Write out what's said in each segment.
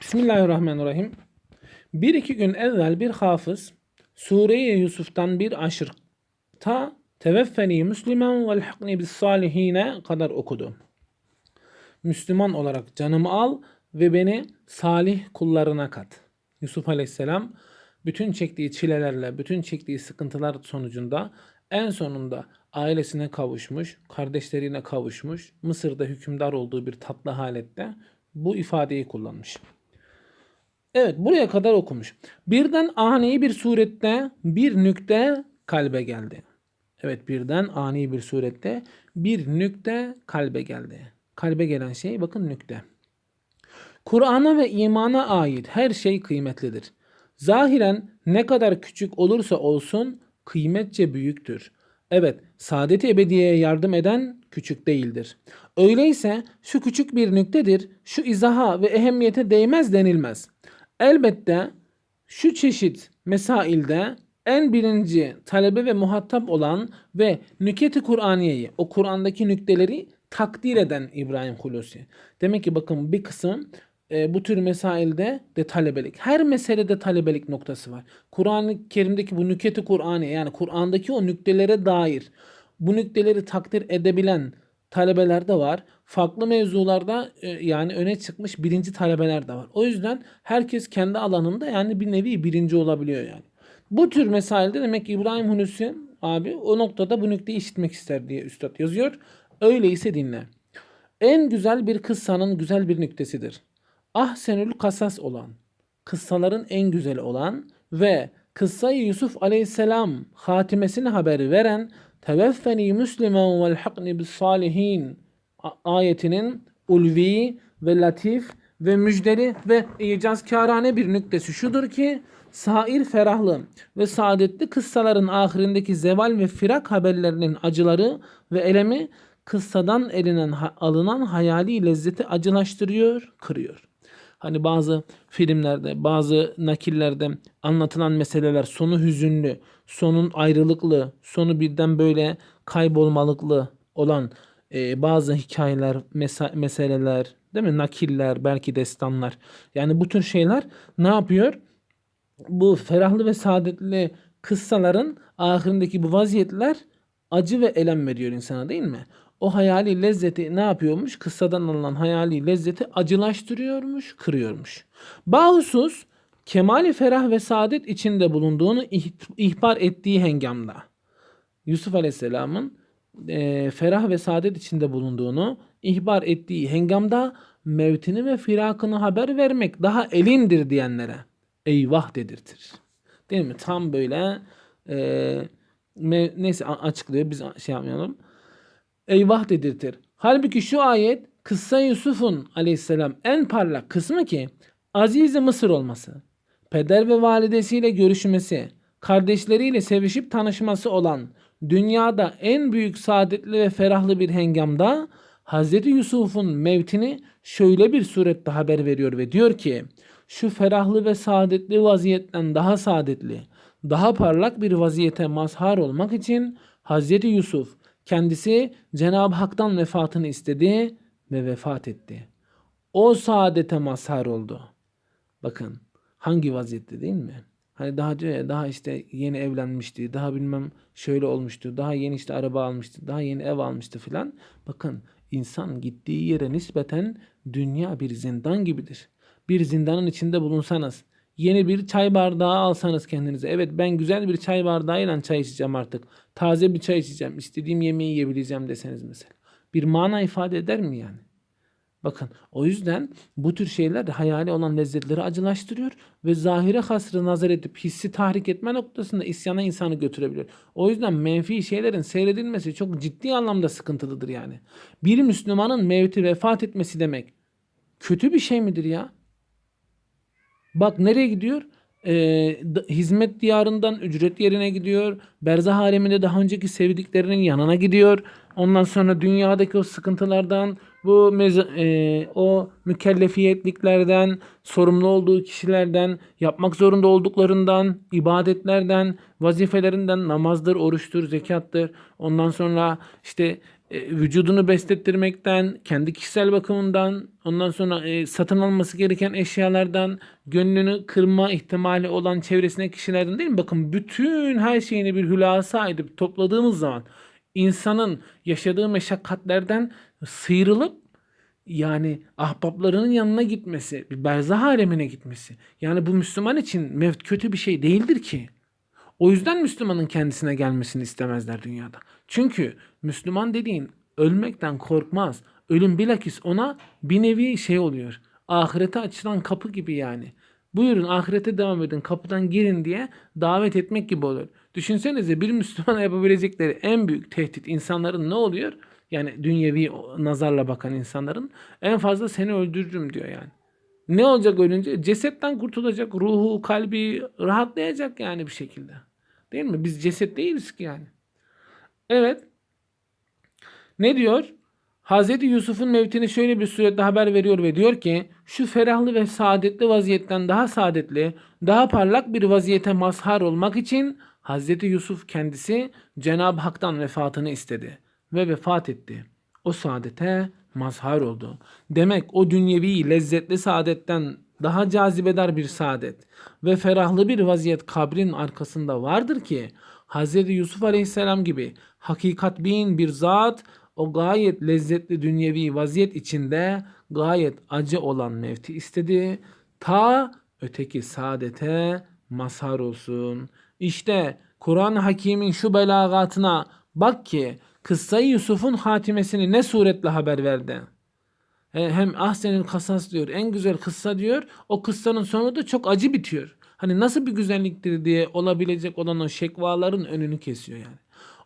Bismillahirrahmanirrahim. Bir iki gün evvel bir hafız Sure-i Yusuf'tan bir aşırta teveffeni Müslüman vel hakni bis salihine kadar okudu. Müslüman olarak canımı al ve beni salih kullarına kat. Yusuf Aleyhisselam bütün çektiği çilelerle, bütün çektiği sıkıntılar sonucunda en sonunda ailesine kavuşmuş, kardeşlerine kavuşmuş, Mısır'da hükümdar olduğu bir tatlı halette bu ifadeyi kullanmış. Evet buraya kadar okumuş. Birden ani bir surette bir nükte kalbe geldi. Evet birden ani bir surette bir nükte kalbe geldi. Kalbe gelen şey bakın nükte. Kur'an'a ve imana ait her şey kıymetlidir. Zahiren ne kadar küçük olursa olsun kıymetçe büyüktür. Evet, saadet ebediyeye yardım eden küçük değildir. Öyleyse şu küçük bir nüktedir, şu izaha ve ehemmiyete değmez denilmez. Elbette şu çeşit mesailde en birinci talebe ve muhatap olan ve nüketi Kur'aniyeyi, o Kur'an'daki nükteleri takdir eden İbrahim Hulusi. Demek ki bakın bir kısım e, bu tür mesailde de talebelik. Her meselede talebelik noktası var. Kur'an-ı Kerim'deki bu nüketi Kur'aniye yani Kur'an'daki o nüktelere dair bu nükteleri takdir edebilen talebeler de var. Farklı mevzularda e, yani öne çıkmış birinci talebeler de var. O yüzden herkes kendi alanında yani bir nevi birinci olabiliyor yani. Bu tür mesailde demek ki İbrahim Hulusi abi o noktada bu nükteyi işitmek ister diye üstad yazıyor. Öyleyse dinle. En güzel bir kıssanın güzel bir nüktesidir. Ahsenül kasas olan, kıssaların en güzeli olan ve kıssayı Yusuf aleyhisselam hatimesini haberi veren Teveffeni Müslüman vel hakni bis salihin ayetinin ulvi ve latif ve müjdeli ve icazkârane bir nüktesi şudur ki sair ferahlı ve saadetli kıssaların ahirindeki zeval ve firak haberlerinin acıları ve elemi kıssadan elinen alınan hayali lezzeti acılaştırıyor, kırıyor. Hani bazı filmlerde, bazı nakillerde anlatılan meseleler sonu hüzünlü, sonun ayrılıklı, sonu birden böyle kaybolmalıklı olan e, bazı hikayeler, mesa- meseleler, değil mi? Nakiller, belki destanlar. Yani bu tür şeyler ne yapıyor? Bu ferahlı ve saadetli kıssaların ahirindeki bu vaziyetler acı ve elem veriyor insana değil mi? O hayali lezzeti ne yapıyormuş? Kıssadan alınan hayali lezzeti acılaştırıyormuş, kırıyormuş. Bahusus kemali ferah ve saadet içinde bulunduğunu ihbar ettiği hengamda. Yusuf Aleyhisselam'ın e, ferah ve saadet içinde bulunduğunu ihbar ettiği hengamda mevtini ve firakını haber vermek daha elimdir diyenlere eyvah dedirtir. Değil mi? Tam böyle e, neyse açıklıyor biz şey yapmayalım. Eyvah dedirtir. Halbuki şu ayet kıssa Yusuf'un aleyhisselam en parlak kısmı ki aziz Mısır olması, peder ve validesiyle görüşmesi, kardeşleriyle sevişip tanışması olan dünyada en büyük saadetli ve ferahlı bir hengamda Hz. Yusuf'un mevtini şöyle bir surette haber veriyor ve diyor ki şu ferahlı ve saadetli vaziyetten daha saadetli, daha parlak bir vaziyete mazhar olmak için Hz. Yusuf kendisi Cenab-ı Hak'tan vefatını istedi ve vefat etti. O saadete mazhar oldu. Bakın hangi vaziyette değil mi? Hani daha diyor ya daha işte yeni evlenmişti, daha bilmem şöyle olmuştu, daha yeni işte araba almıştı, daha yeni ev almıştı filan. Bakın insan gittiği yere nispeten dünya bir zindan gibidir. Bir zindanın içinde bulunsanız, yeni bir çay bardağı alsanız kendinize. Evet ben güzel bir çay bardağıyla çay içeceğim artık. Taze bir çay içeceğim. istediğim yemeği yiyebileceğim deseniz mesela. Bir mana ifade eder mi yani? Bakın o yüzden bu tür şeyler de hayali olan lezzetleri acılaştırıyor ve zahire hasrı nazar edip hissi tahrik etme noktasında isyana insanı götürebiliyor. O yüzden menfi şeylerin seyredilmesi çok ciddi anlamda sıkıntılıdır yani. Bir Müslümanın mevti vefat etmesi demek kötü bir şey midir ya? Bak nereye gidiyor? Ee, hizmet diyarından ücret yerine gidiyor. Berzah aleminde daha önceki sevdiklerinin yanına gidiyor. Ondan sonra dünyadaki o sıkıntılardan, bu e, o mükellefiyetliklerden, sorumlu olduğu kişilerden, yapmak zorunda olduklarından, ibadetlerden, vazifelerinden namazdır, oruçtur, zekattır. Ondan sonra işte e, vücudunu beslettirmekten, kendi kişisel bakımından, ondan sonra e, satın alması gereken eşyalardan, gönlünü kırma ihtimali olan çevresindeki kişilerden değil mi? Bakın bütün her şeyini bir hülasa edip topladığımız zaman insanın yaşadığı meşakkatlerden sıyrılıp yani ahbaplarının yanına gitmesi, bir berzah alemine gitmesi. Yani bu Müslüman için mevt kötü bir şey değildir ki. O yüzden Müslümanın kendisine gelmesini istemezler dünyada. Çünkü Müslüman dediğin ölmekten korkmaz. Ölüm bilakis ona bir nevi şey oluyor. Ahirete açılan kapı gibi yani. Buyurun ahirete devam edin kapıdan girin diye davet etmek gibi olur. Düşünsenize bir Müslümana yapabilecekleri en büyük tehdit insanların ne oluyor? Yani dünyevi nazarla bakan insanların en fazla seni öldürürüm diyor yani. Ne olacak ölünce? Cesetten kurtulacak. Ruhu, kalbi rahatlayacak yani bir şekilde. Değil mi? Biz ceset değiliz ki yani. Evet. Ne diyor? Hazreti Yusuf'un mevtini şöyle bir surette haber veriyor ve diyor ki şu ferahlı ve saadetli vaziyetten daha saadetli, daha parlak bir vaziyete mazhar olmak için Hazreti Yusuf kendisi Cenab-ı Hak'tan vefatını istedi ve vefat etti. O saadete mazhar oldu. Demek o dünyevi lezzetli saadetten daha cazibedar bir saadet ve ferahlı bir vaziyet kabrin arkasında vardır ki Hz. Yusuf Aleyhisselam gibi hakikat bin bir zat o gayet lezzetli dünyevi vaziyet içinde gayet acı olan mevti istedi. Ta öteki saadete mazhar olsun. İşte Kur'an-ı Hakim'in şu belagatına bak ki kıssayı Yusuf'un hatimesini ne suretle haber verdi. Hem ahsenil kasas diyor. En güzel kıssa diyor. O kıssanın sonu da çok acı bitiyor. Hani nasıl bir güzelliktir diye olabilecek olan o şekvaların önünü kesiyor yani.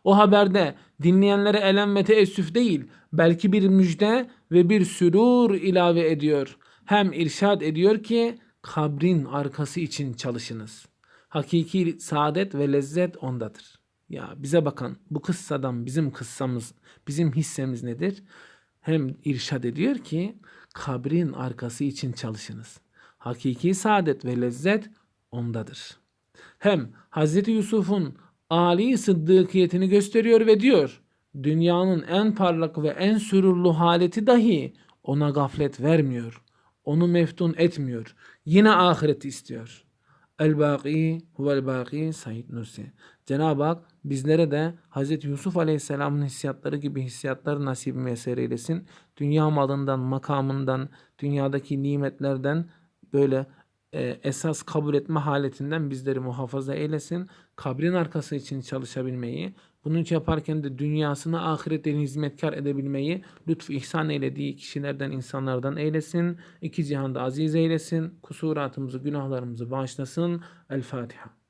O haberde dinleyenlere elem ve teessüf değil, belki bir müjde ve bir sürur ilave ediyor. Hem irşad ediyor ki kabrin arkası için çalışınız. Hakiki saadet ve lezzet ondadır. Ya bize bakan bu kıssadan bizim kıssamız, bizim hissemiz nedir? Hem irşad ediyor ki kabrin arkası için çalışınız. Hakiki saadet ve lezzet ondadır. Hem Hz. Yusuf'un Ali sıddıkiyetini gösteriyor ve diyor dünyanın en parlak ve en sürurlu haleti dahi ona gaflet vermiyor. Onu meftun etmiyor. Yine ahireti istiyor. El-Baki huvel-Baki Said Nursi. Cenab-ı Hak bizlere de Hz. Yusuf Aleyhisselam'ın hissiyatları gibi hissiyatları nasip mesele eylesin. Dünya malından, makamından, dünyadaki nimetlerden böyle e, esas kabul etme haletinden bizleri muhafaza eylesin. Kabrin arkası için çalışabilmeyi, bunu yaparken de dünyasını ahiretten hizmetkar edebilmeyi lütfu ihsan eylediği kişilerden, insanlardan eylesin. İki cihanda aziz eylesin. Kusuratımızı, günahlarımızı bağışlasın. El Fatiha.